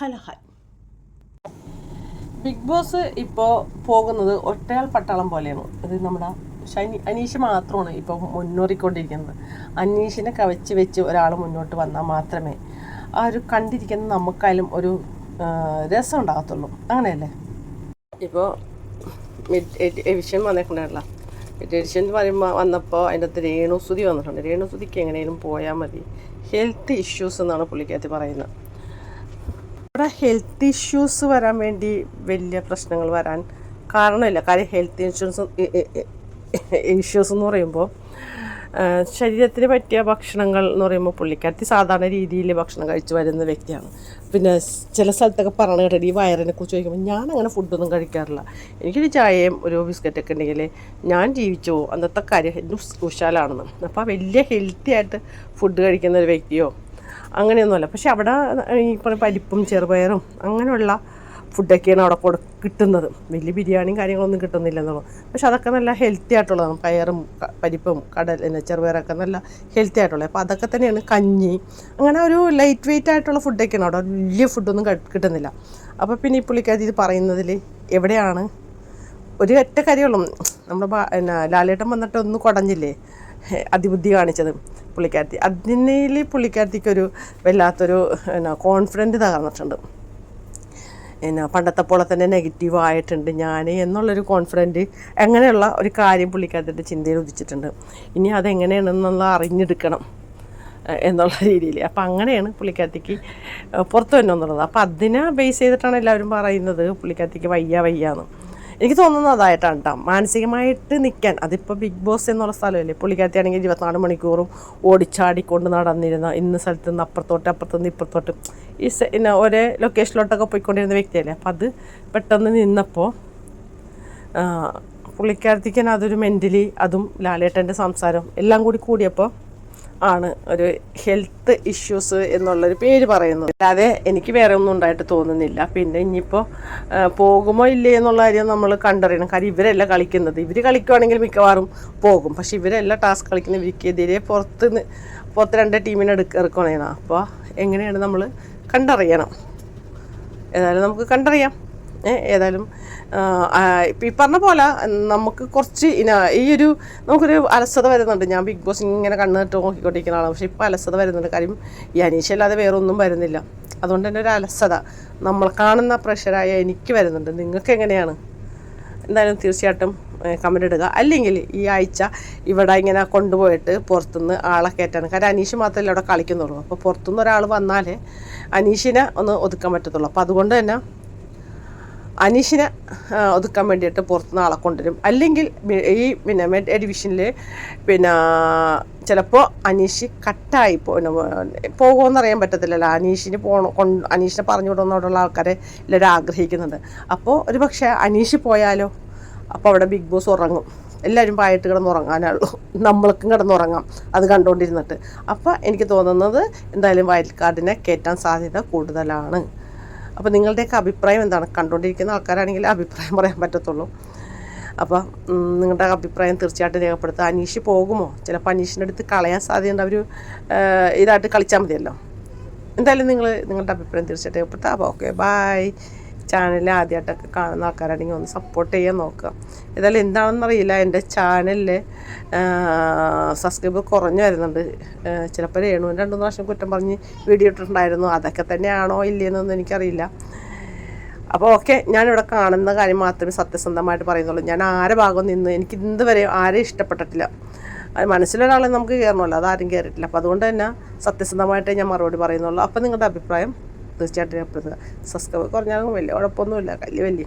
Hello big boss ഇപ്പോൾ പോകുന്നത് ഒറ്റയാൾ പട്ടാളം പോലെയാണ്. ഇത് നമ്മുടെ ഷനി അനീഷ് മാത്രമാണ് ഇപ്പോൾ മുന്നേറിക്കൊണ്ടിരിക്കുന്നത്. അനീഷിനെ കവച്ച് വെച്ച് ഒരാൾ മുന്നോട്ട് വന്നാൽ മാത്രമേ ആ ഒരു കണ്ടിരിക്കുന്ന നമുക്കായാലും ഒരു രസം ഉണ്ടാകത്തുള്ളൂ. അങ്ങനെയല്ലേ? ഇപ്പോൾ മിഡ് എഡിഷൻ വന്നിട്ടുണ്ടല്ലോ മിഡ് എഡിഷൻ പറയുമ്പോൾ വന്നപ്പോൾ അതിന്റെ അകത്ത് രേണുസുതി വന്നിട്ടുണ്ട്. രേണുസുതിക്ക് എങ്ങനെയും പോയാൽ മതി. ഹെൽത്ത് ഇഷ്യൂസ് എന്നാണ് പുള്ളിക്കകത്ത് പറയുന്നത്. ഇവിടെ ഹെൽത്ത് ഇഷ്യൂസ് വരാൻ വേണ്ടി വലിയ പ്രശ്നങ്ങൾ വരാൻ കാരണമില്ല. കാര്യം ഹെൽത്ത് ഇൻഷുറൻസ് ഇഷ്യൂസ് എന്ന് പറയുമ്പോൾ ശരീരത്തിന് പറ്റിയ ഭക്ഷണങ്ങൾ എന്ന് പറയുമ്പോൾ പുള്ളിക്കാരത്തി സാധാരണ രീതിയിൽ ഭക്ഷണം കഴിച്ചു വരുന്ന വ്യക്തിയാണ്. പിന്നെ ചില സ്ഥലത്തൊക്കെ പറഞ്ഞു കേട്ടിട്ട് ഈ വയറിനെ കുറിച്ച് ചോദിക്കുമ്പോൾ ഞാൻ അങ്ങനെ ഫുഡൊന്നും കഴിക്കാറില്ല. എനിക്കൊരു ചായയും ഒരു ബിസ്ക്കറ്റൊക്കെ ഉണ്ടെങ്കിൽ ഞാൻ ജീവിച്ചു അന്നത്തെ കാര്യം ഉഷാലാണെന്ന് അപ്പോൾ വലിയ ഹെൽത്തി ആയിട്ട് ഫുഡ് കഴിക്കുന്ന ഒരു വ്യക്തിയോ അങ്ങനെയൊന്നുമല്ല. പക്ഷെ അവിടെ ഈ പരിപ്പും ചെറുപയറും അങ്ങനെയുള്ള ഫുഡൊക്കെയാണ് അവിടെ കൊടു കിട്ടുന്നത്. വലിയ ബിരിയാണിയും കാര്യങ്ങളൊന്നും കിട്ടുന്നില്ല എന്നുള്ളത് പക്ഷെ അതൊക്കെ നല്ല ഹെൽത്തി ആയിട്ടുള്ളതാണ്. പയറും പരിപ്പും കടൽ ചെറുപയറൊക്കെ നല്ല ഹെൽത്തി ആയിട്ടുള്ളത് അപ്പോൾ അതൊക്കെ തന്നെയാണ് കഞ്ഞി. അങ്ങനെ ഒരു ലൈറ്റ് വെയിറ്റ് ആയിട്ടുള്ള ഫുഡൊക്കെയാണ് അവിടെ. വലിയ ഫുഡൊന്നും കിട്ടുന്നില്ല. അപ്പോൾ പിന്നെ ഈ പുള്ളിക്കാരി ഇത് പറയുന്നതിൽ എവിടെയാണ്? ഒരു ഒറ്റ കാര്യമുള്ളൂ നമ്മുടെ പിന്നെ ലാലേട്ടൻ വന്നിട്ട് ഒന്ന് കുടഞ്ഞില്ലേ? അതിബുദ്ധി കാണിച്ചത്. പുള്ളിക്കാരത്തി. അതിനിൽ പുള്ളിക്കാരത്തിക്കൊരു വല്ലാത്തൊരു എന്നാ കോൺഫിഡന്റ് തകർന്നിട്ടുണ്ട്. എന്നാ പണ്ടത്തെ പോലെ തന്നെ നെഗറ്റീവ് ആയിട്ടുണ്ട് ഞാൻ എന്നുള്ളൊരു കോൺഫിഡന്റ് അങ്ങനെയുള്ള ഒരു കാര്യം പുള്ളിക്കാരത്തിന്റെ ചിന്തയിൽ ഉദിച്ചിട്ടുണ്ട്. ഇനി അതെങ്ങനെയാണെന്നുള്ള അറിഞ്ഞെടുക്കണം എന്നുള്ള രീതിയിൽ. അപ്പം അങ്ങനെയാണ് പുള്ളിക്കാർത്തിക്ക് പുറത്തു തന്നെ എന്നുള്ളത് അപ്പം അതിനെ ബേസ് ചെയ്തിട്ടാണ് എല്ലാവരും പറയുന്നത് പുള്ളിക്കാർത്തിക്ക് വയ്യ വയ്യാന്ന്. എനിക്ക് തോന്നുന്നത് അതായിട്ടാണ് കേട്ടോ മാനസികമായിട്ട് നിൽക്കാൻ അതിപ്പോൾ ബിഗ് ബോസ് എന്നുള്ള സ്ഥലമല്ലേ? പുള്ളിക്കാരത്തി ആണെങ്കിൽ ഇരുപത്തിനാല് മണിക്കൂറും ഓടിച്ചാടിക്കൊണ്ട് നടന്നിരുന്ന ഇന്ന സ്ഥലത്ത് നിന്ന് അപ്പുറത്തോട്ട് അപ്പുറത്ത് നിന്ന് ഇപ്പുറത്തോട്ട്. ഈ പിന്നെ ഒരേ ലൊക്കേഷനിലോട്ടൊക്കെ പോയിക്കൊണ്ടിരുന്ന വ്യക്തിയല്ലേ? അപ്പം അത് പെട്ടെന്ന് നിന്നപ്പോൾ പുള്ളിക്കാരത്തിക്കാൻ അതൊരു മെന്റലി അതും ലാലേട്ടന്റെ സംസാരം എല്ലാം കൂടി കൂടിയപ്പോൾ ആണ് ഒരു ഹെൽത്ത് ഇഷ്യൂസ് എന്നുള്ളൊരു പേര് പറയുന്നത്. അല്ലാതെ എനിക്ക് വേറെ ഒന്നും ഉണ്ടായിട്ട് തോന്നുന്നില്ല. പിന്നെ ഇനിയിപ്പോൾ പോകുമോ ഇല്ലേ എന്നുള്ള കാര്യം നമ്മൾ കണ്ടറിയണം. കാര്യം ഇവരല്ല കളിക്കുന്നത്. ഇവർ കളിക്കുവാണെങ്കിൽ മിക്കവാറും പോകും. പക്ഷെ ഇവരല്ല ടാസ്ക് കളിക്കുന്ന ഇവർക്കെതിരെ പുറത്ത് പുറത്ത് രണ്ട് ടീമിനെ എടുക്ക അപ്പോൾ എങ്ങനെയാണ് നമ്മൾ കണ്ടറിയണം. ഏതായാലും നമുക്ക് കണ്ടറിയാം. ഏതായാലും ഈ പറഞ്ഞ പോലെ നമുക്ക് കുറച്ച് ഈ ഒരു നമുക്കൊരു അലസത വരുന്നുണ്ട്. ഞാൻ ബിഗ് ബോസ് ഇങ്ങനെ കണ്ണിട്ട് നോക്കിക്കൊണ്ടിരിക്കുന്ന ആളാണ് പക്ഷേ ഇപ്പോൾ അലസത വരുന്നുണ്ട്. കാര്യം ഈ അനീഷ അല്ലാതെ വേറെ ഒന്നും വരുന്നില്ല. അതുകൊണ്ട് തന്നെ ഒരു അലസത. നമ്മൾ കാണുന്ന പ്രഷറായ എനിക്ക് വരുന്നുണ്ട്. നിങ്ങൾക്ക് എങ്ങനെയാണ്? എന്തായാലും തീർച്ചയായിട്ടും കമന്റ് ഇടുക. അല്ലെങ്കിൽ ഈ ആഴ്ച ഇവിടെ ഇങ്ങനെ കൊണ്ടുപോയിട്ട് പുറത്തുനിന്ന് ആളെ കയറ്റാണ്. കാരണം അനീഷ് മാത്രമല്ല അവിടെ കളിക്കുന്നുള്ളൂ. അപ്പോൾ പുറത്തുനിന്ന് ഒരാൾ വന്നാലേ അനീഷിനെ ഒന്ന് ഒതുക്കാൻ പറ്റത്തുള്ളൂ. അപ്പോൾ അതുകൊണ്ട് തന്നെ അനീഷിനെ ഒതുക്കാൻ വേണ്ടിയിട്ട് പുറത്തുനിന്ന് ആളെ കൊണ്ടുവരും. അല്ലെങ്കിൽ ഈ പിന്നെ മെഡ് ഡിവിഷനിൽ പിന്നെ ചിലപ്പോൾ അനീഷ് കട്ടായി പോകുമെന്ന് അറിയാൻ പറ്റത്തില്ലല്ലോ. അനീഷിന് പോകണം കൊണ്ട് അനീഷിനെ പറഞ്ഞു വിടുന്നോടുള്ള ആൾക്കാരെ എല്ലാവരും ആഗ്രഹിക്കുന്നുണ്ട് അപ്പോൾ ഒരു പക്ഷേ അനീഷ് പോയാലോ അപ്പോൾ അവിടെ ബിഗ് ബോസ് ഉറങ്ങും. എല്ലാവരും പായിട്ട് കിടന്നുറങ്ങാനുള്ളൂ നമ്മൾക്കും കിടന്നുറങ്ങാം. അത് കണ്ടുകൊണ്ടിരുന്നിട്ട് അപ്പോൾ എനിക്ക് തോന്നുന്നത് എന്തായാലും കാർഡിനെ കയറ്റാൻ സാധ്യത കൂടുതലാണ്. അപ്പോൾ നിങ്ങളുടെയൊക്കെ അഭിപ്രായം എന്താണ്? കണ്ടുകൊണ്ടിരിക്കുന്ന ആൾക്കാരാണെങ്കിൽ അഭിപ്രായം പറയാൻ പറ്റത്തുള്ളൂ. അപ്പോൾ നിങ്ങളുടെ അഭിപ്രായം തീർച്ചയായിട്ടും രേഖപ്പെടുത്തുക. അനീഷ് പോകുമോ? ചിലപ്പോൾ അനീഷിന്റെ അടുത്ത് കളയാൻ സാധ്യതയുണ്ട്. അവർ ഇതായിട്ട് കളിച്ചാൽ മതിയല്ലോ. എന്തായാലും നിങ്ങൾ നിങ്ങളുടെ അഭിപ്രായം തീർച്ചയായിട്ടും രേഖപ്പെടുത്തുക. അപ്പോൾ ഓക്കെ ബായ് ചാനൽ ആദ്യമായിട്ടൊക്കെ കാണുന്ന ആൾക്കാരാണെങ്കിൽ ഒന്ന് സപ്പോർട്ട് ചെയ്യാൻ നോക്കുക. ഏതായാലും എന്താണെന്നറിയില്ല എന്റെ ചാനലിൽ സബ്സ്ക്രൈബ് കുറഞ്ഞു വരുന്നുണ്ട്. ചിലപ്പോൾ രേണുവിന് രണ്ടു പ്രാവശ്യം കുറ്റം പറഞ്ഞ് വീഡിയോ ഇട്ടിട്ടുണ്ടായിരുന്നു. അതൊക്കെ തന്നെയാണോ ഇല്ലയെന്നൊന്നും എനിക്കറിയില്ല. അപ്പോൾ ഓക്കെ ഞാനിവിടെ കാണുന്ന കാര്യം മാത്രമേ സത്യസന്ധമായിട്ട് പറയുന്നുള്ളൂ. ഞാൻ ആരെ ഭാഗം നിന്ന് എനിക്ക് ഇന്ന് വരെ ആരെയും ഇഷ്ടപ്പെട്ടിട്ടില്ല. അത് മനസ്സിലൊരാളെ നമുക്ക് കയറണമല്ലോ അതാരും കയറിയിട്ടില്ല അപ്പോൾ അതുകൊണ്ട് തന്നെ സത്യസന്ധമായിട്ടേ ഞാൻ മറുപടി പറയുന്നുള്ളൂ. അപ്പോൾ നിങ്ങളുടെ അഭിപ്രായം? തീർച്ചയായിട്ടും ഞാൻ സബ്സ്ക്രൈബ് കുറഞ്ഞാലും വലിയ കുഴപ്പമൊന്നുമില്ല. വലിയ വലിയ